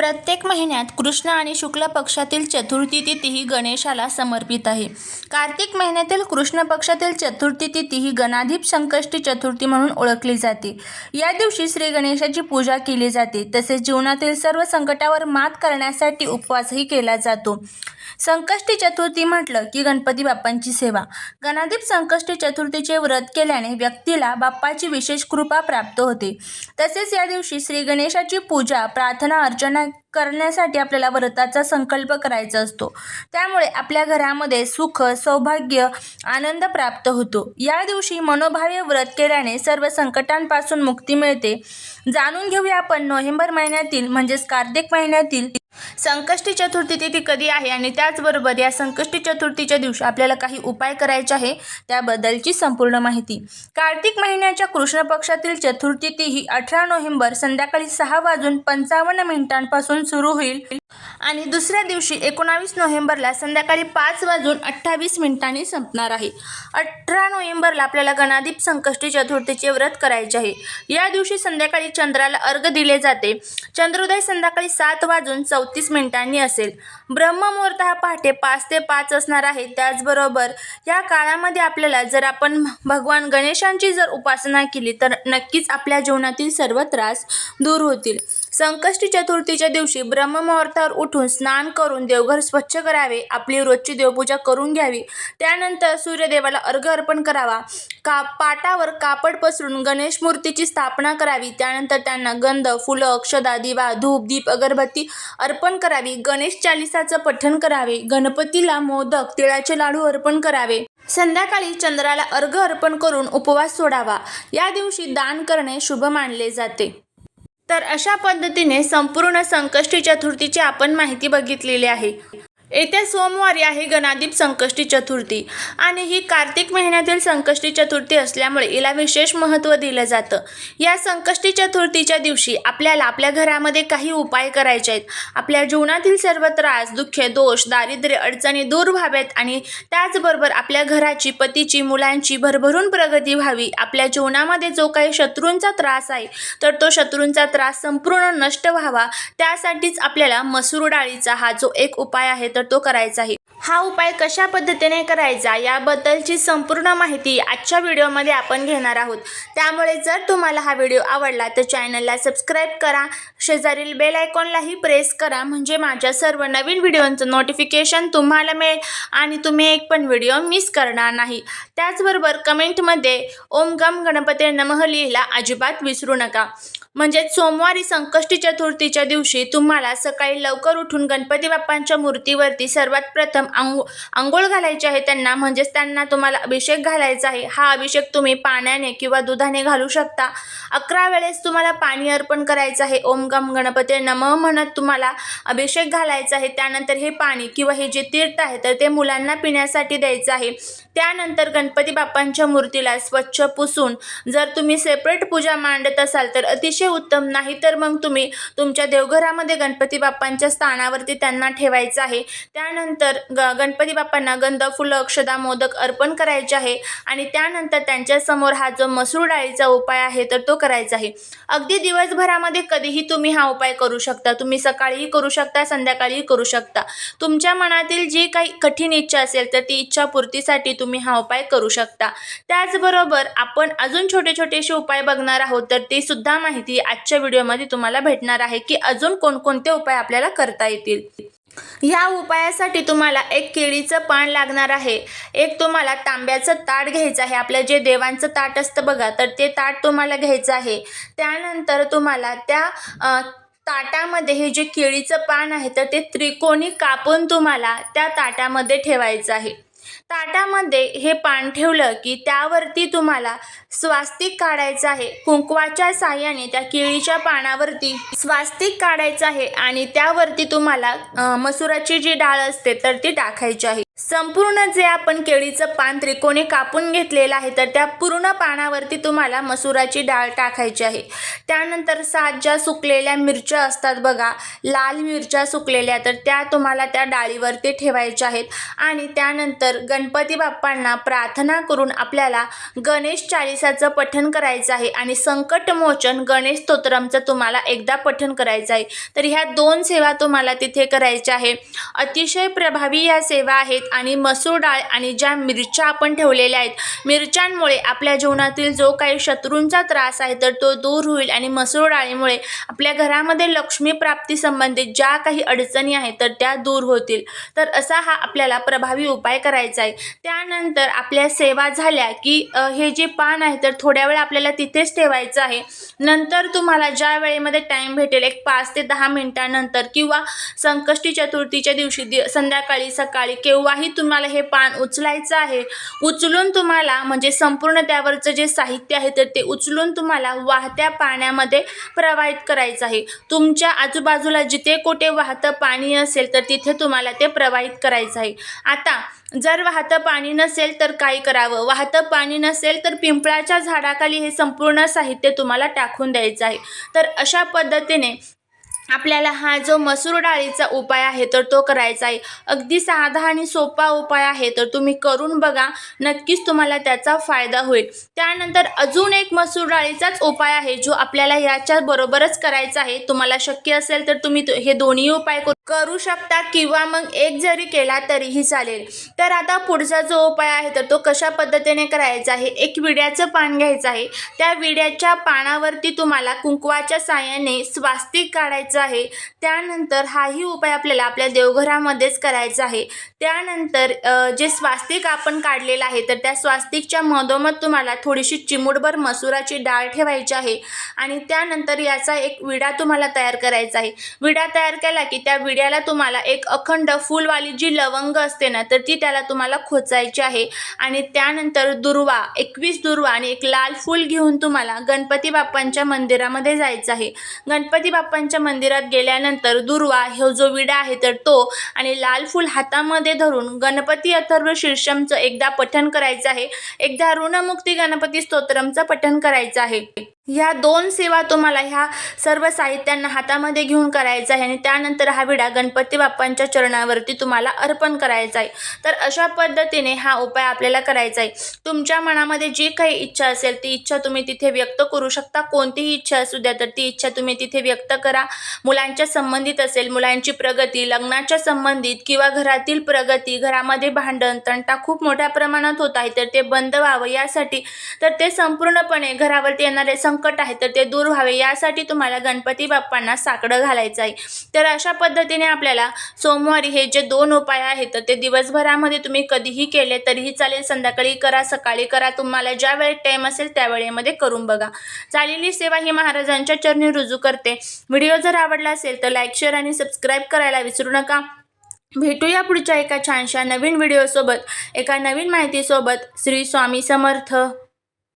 प्रत्येक महिन्यात कृष्ण आणि शुक्ल पक्षातील चतुर्थी तिथी ही गणेशाला समर्पित आहे. कार्तिक महिन्यातील कृष्ण पक्षातील चतुर्थी तिथी ही गणाधीप संकष्टी चतुर्थी म्हणून ओळखली जाते. या दिवशी श्री गणेशाची पूजा केली जाते. तसेच जीवनातील सर्व संकटावर मात करण्यासाठी उपवासही केला जातो. संकष्टी चतुर्थी म्हटलं की गणपती बाप्पांची सेवा. गणाधीप संकष्टी चतुर्थीचे व्रत केल्याने व्यक्तीला बाप्पाची विशेष कृपा प्राप्त होते. तसेच या दिवशी श्री गणेशाची पूजा प्रार्थना अर्चना Bye. करण्यासाठी आपल्याला व्रताचा संकल्प करायचा असतो. त्यामुळे आपल्या घरामध्ये सुख सौभाग्य आनंद प्राप्त होतो. या दिवशी मनोभावे व्रत केल्याने सर्व संकटांपासून मुक्ती मिळते. जाणून घेऊया आपण नोव्हेंबर महिन्यातील म्हणजेच कार्तिक महिन्यातील संकष्टी चतुर्थी तिथी कधी आहे आणि त्याचबरोबर या संकष्टी चतुर्थीच्या दिवशी आपल्याला काही उपाय करायचे आहे त्याबद्दलची संपूर्ण माहिती. कार्तिक महिन्याच्या कृष्ण पक्षातील चतुर्थी ती ही अठरा नोव्हेंबर संध्याकाळी सहा वाजून पंचावन्न मिनिटांपासून सुरू होईल. आणि दुसऱ्या दिवशी एकोणावीस नोव्हेंबरला संध्याकाळी पाच वाजून अठ्ठावीस मिनिटांनी संपणार आहे. अठरा नोव्हेंबरला आपल्याला गणादीप संकष्टी चतुर्थीचे व्रत करायचे आहे. या दिवशी संध्याकाळी चंद्राला अर्घ दिले जाते. चंद्रोदय संध्याकाळी सात वाजून चौतीस मिनिटांनी असेल. ब्रह्ममुहूर्त हा पहाटे पाच ते पाच असणार आहे. त्याचबरोबर या काळामध्ये आपल्याला जर आपण भगवान गणेशांची जर उपासना केली तर नक्कीच आपल्या जीवनातील सर्व त्रास दूर होतील. संकष्टी चतुर्थीच्या दिवशी ब्रह्ममुहूर्तावर उठून स्नान करून देवघर स्वच्छ करावे आपली रोजची देवपूजा करून घ्यावी. त्यानंतर सूर्यदेवाला अर्घ अर्पण करावा. का पाटावर कापड पसरून गणेश मूर्तीची स्थापना करावी. त्यानंतर त्यांना गंध फुलं अक्षदा दिवा धूप दीप अगरबत्ती अर्पण करावी. गणेश चालिसाचं पठण करावे. गणपतीला मोदक तिळाचे लाडू अर्पण करावे. संध्याकाळी चंद्राला अर्घ अर्पण करून उपवास सोडावा. या दिवशी दान करणे शुभ मानले जाते. तर अशा पद्धतीने संपूर्ण संकष्टी चतुर्थीची आपण माहिती बघितलेली आहे. येत्या सोमवारी आहे गणादीप संकष्टी चतुर्थी. आणि ही कार्तिक महिन्यातील संकष्टी चतुर्थी असल्यामुळे हिला विशेष महत्त्व दिलं जातं. या संकष्टी चतुर्थीच्या दिवशी आपल्याला आपल्या घरामध्ये काही उपाय करायचे आहेत. आपल्या जीवनातील सर्व त्रास दुःखे दोष दारिद्र्य अडचणी दूर व्हाव्यात आणि त्याचबरोबर आपल्या घराची पतीची मुलांची भरभरून प्रगती व्हावी. आपल्या जीवनामध्ये जो काही शत्रूंचा त्रास आहे तर तो शत्रूंचा त्रास संपूर्ण नष्ट व्हावा. त्यासाठीच आपल्याला मसूर डाळीचा हा जो एक उपाय आहे तर तो करायचा आहे. हा उपाय कशा पद्धतीने करायचा याबद्दलची संपूर्ण माहिती आजच्या व्हिडिओमध्ये आपण घेणार आहोत. त्यामुळे जर तुम्हाला हा व्हिडिओ आवडला तर चॅनलला सबस्क्राईब करा. शेजारील बेल आयकॉनलाही प्रेस करा. म्हणजे माझ्या सर्व नवीन व्हिडिओंचं नोटिफिकेशन तुम्हाला मिळेल आणि तुम्ही एक पण व्हिडिओ मिस करणार नाही. त्याचबरोबर कमेंटमध्ये ओम गम गणपती नमः लिहिला अजिबात विसरू नका. म्हणजेच सोमवारी संकष्टी चतुर्थीच्या दिवशी तुम्हाला सकाळी लवकर उठून गणपती बाप्पांच्या मूर्तीवरती सर्वात प्रथम आंघो आंघोळ घालायची आहे त्यांना. म्हणजेच त्यांना तुम्हाला अभिषेक घालायचा आहे. हा अभिषेक तुम्ही पाण्याने किंवा दुधाने घालू शकता. अकरा वेळेस तुम्हाला पाणी अर्पण करायचं आहे. ओम गम गणपती नमः म्हणत तुम्हाला अभिषेक घालायचा आहे. त्यानंतर हे पाणी किंवा हे जे तीर्थ आहे तर ते मुलांना पिण्यासाठी द्यायचं आहे. त्यानंतर गणपती बाप्पांच्या मूर्तीला स्वच्छ पुसून जर तुम्ही सेपरेट पूजा मांडत असाल तर अतिशय उत्तम नाही तर मग तुम्ही तुमच्या देवघरामध्ये गणपती बाप्पांच्या स्थानावरती त्यांना ठेवायचं आहे. त्यानंतर ग गणपती बाप्पांना गंध फुलं अक्षदा मोदक अर्पण करायचे आहे आणि त्यानंतर त्यांच्यासमोर हा जो मसूर डाळीचा उपाय आहे तर तो करायचा आहे. अगदी दिवसभरामध्ये कधीही तुम्ही हा उपाय करू शकता. तुम्ही सकाळीही करू शकता संध्याकाळीही करू शकता. तुमच्या मनातील जी काही कठीण इच्छा असेल तर ती इच्छापूर्तीसाठी तुम्ही हा उपाय करू शकता. त्याचबरोबर आपण अजून छोटे छोटेसे उपाय बघणार आहोत तर ती सुद्धा माहिती आजच्या व्हिडिओमध्ये तुम्हाला भेटणार आहे की अजून कोणकोणते उपाय आपल्याला करता येतील. ह्या उपायासाठी तुम्हाला एक केळीचं पान लागणार आहे. एक तुम्हाला तांब्याचं ताट घ्यायचं आहे. आपलं जे देवांचं ताट असतं बघा तर ते ताट तुम्हाला घ्यायचं आहे. त्यानंतर तुम्हाला त्या ताटामध्ये हे जे केळीचं पान आहे तर ते त्रिकोणी कापून तुम्हाला त्या ताटामध्ये ठेवायचं आहे. ताटामध्ये हे पान ठेवलं की त्यावरती तुम्हाला स्वास्तिक काढायचं आहे. कुंकवाच्या साह्याने त्या केळीच्या पानावरती स्वास्तिक काढायचं आहे आणि त्यावरती तुम्हाला मसुराची जी डाळ असते तर ती टाकायची आहे. संपूर्ण जे आपण केळीचं पान त्रिकोणी कापून घेतलेलं आहे तर त्या पूर्ण पानावरती तुम्हाला मसुराची डाळ टाकायची आहे. त्यानंतर सात ज्या सुकलेल्या मिरच्या असतात बघा लाल मिरच्या सुकलेल्या तर त्या तुम्हाला त्या डाळीवरती ठेवायच्या आहेत. आणि त्यानंतर गणपती बाप्पांना प्रार्थना करून आपल्याला गणेश चाळीसाचं पठण करायचं आहे आणि संकटमोचन गणेश स्तोत्रमचं तुम्हाला एकदा पठण करायचं आहे. तर ह्या दोन सेवा तुम्हाला तिथे करायच्या आहे. अतिशय प्रभावी या सेवा आहेत. आणि मसूर डाळ आणि ज्या मिरच्या आपण ठेवलेल्या आहेत मिरच्यांमुळे आपल्या जीवनातील जो काही शत्रूंचा त्रास आहे तर तो दूर होईल. आणि मसूर डाळीमुळे आपल्या घरामध्ये लक्ष्मी प्राप्ती संबंधित ज्या काही अडचणी आहेत तर त्या दूर होतील. तर असा हा आपल्याला प्रभावी उपाय करायचा आहे. त्यानंतर आपल्या सेवा झाल्या की हे जे पान आहे तर थोड्या वेळ आपल्याला तिथेच ठेवायचं आहे. नंतर तुम्हाला ज्या वेळेमध्ये टाईम भेटेल एक पाच ते दहा मिनिटानंतर किंवा संकष्टी चतुर्थीच्या दिवशी दि संध्याकाळी सकाळी केव्हा काही तुम्हाला हे पान उचलायचं आहे. उचलून तुम्हाला म्हणजे संपूर्ण त्यावरचं जे साहित्य आहे तर ते उचलून तुम्हाला वाहत्या पाण्यामध्ये प्रवाहित करायचं आहे. तुमच्या आजूबाजूला जिथे कुठे वाहतं पाणी असेल तर तिथे तुम्हाला ते प्रवाहित करायचं आहे. आता जर वाहतं पाणी नसेल तर काय करावं? वाहतं पाणी नसेल तर पिंपळाच्या झाडाखाली हे संपूर्ण साहित्य तुम्हाला टाकून द्यायचं आहे. तर अशा पद्धतीने आपल्याला हा जो मसूर डाळीचा उपाय आहे तर तो करायचा आहे. अगदी साधा आणि सोपा उपाय आहे तर तुम्ही करून बघा. नक्कीच तुम्हाला त्याचा फायदा होईल. त्यानंतर अजून एक मसूर डाळीचाच उपाय आहे जो आपल्याला याच्या बरोबरच करायचा आहे. तुम्हाला शक्य असेल तर तुम्ही हे दोन्ही उपाय करू- करू शकता किंवा मग एक जरी केला तरीही चालेल. तर आता पुढचा जो उपाय आहे तर तो कशा पद्धतीने करायचा आहे एक विड्याचं पान घ्यायचं आहे. त्या विड्याच्या पानावरती तुम्हाला कुंकवाच्या साहाय्याने स्वास्तिक काढायचं आहे. त्यानंतर हाही उपाय आपल्याला आपल्या देवघरामध्येच करायचा आहे. त्यानंतर जे स्वास्तिक आपण काढलेलं आहे तर त्या स्वास्तिकच्या मधोमध तुम्हाला थोडीशी चिमूटभर मसुराची डाळ ठेवायची आहे. आणि त्यानंतर याचा एक विडा तुम्हाला तयार करायचा आहे. विडा तयार केला की त्या विड्याला तुम्हाला एक अखंड फुलवाली जी लवंग असते ना तर ती त्याला तुम्हाला खोचायची आहे. आणि त्यानंतर दुर्वा एकवीस दुर्वा आणि एक लाल फूल घेऊन तुम्हाला गणपती बाप्पांच्या मंदिरामध्ये जायचं आहे. गणपती बाप्पांच्या मंदिर मंदिरात गेल्यानंतर दुर्वा ह्यो जो विडा आहे तर तो आणि लाल फूल हातामध्ये धरून गणपती अथर्व शीर्षमचं एकदा पठण करायचं आहे. एकदा ऋणमुक्ती गणपती स्तोत्रमचं पठण करायचं आहे. ह्या दोन सेवा तुम्हाला ह्या सर्व साहित्यांना हातामध्ये घेऊन करायचं आहे आणि त्यानंतर हा विडा गणपती बाप्पांच्या चरणावरती तुम्हाला अर्पण करायचा आहे. तर अशा पद्धतीने हा उपाय आपल्याला करायचा आहे. तुमच्या मनामध्ये जी काही इच्छा असेल ती इच्छा तुम्ही तिथे व्यक्त करू शकता. कोणतीही इच्छा असू द्या तर ती इच्छा तुम्ही तिथे व्यक्त करा. मुलांच्या संबंधित असेल मुलांची प्रगती लग्नाच्या संबंधित किंवा घरातील प्रगती घरामध्ये भांडण तंटा खूप मोठ्या प्रमाणात होत आहे तर ते बंद व्हावं यासाठी. तर ते संपूर्णपणे घरावरती येणारे संकट आहे तर ते दूर व्हावे. यासाठी तुम्हाला गणपती बाप्पांना साकडं घालायचं आहे. तर अशा पद्धतीने आपल्याला सोमवारी हे जे दोन उपाय आहेत तर ते दिवसभरामध्ये तुम्ही कधीही केले तरीही चालेल. संध्याकाळी करा सकाळी करा. तुम्हाला ज्या वेळेत टाईम असेल त्या वेळेमध्ये करून बघा. चालेली सेवा ही महाराजांच्या चरणी रुजू करते. व्हिडिओ जर आवडला असेल तर लाईक शेअर आणि सबस्क्राईब करायला विसरू नका. भेटूया पुढच्या एका छानशा नवीन व्हिडिओसोबत. एका नवीन माहितीसोबत. श्री स्वामी समर्थ.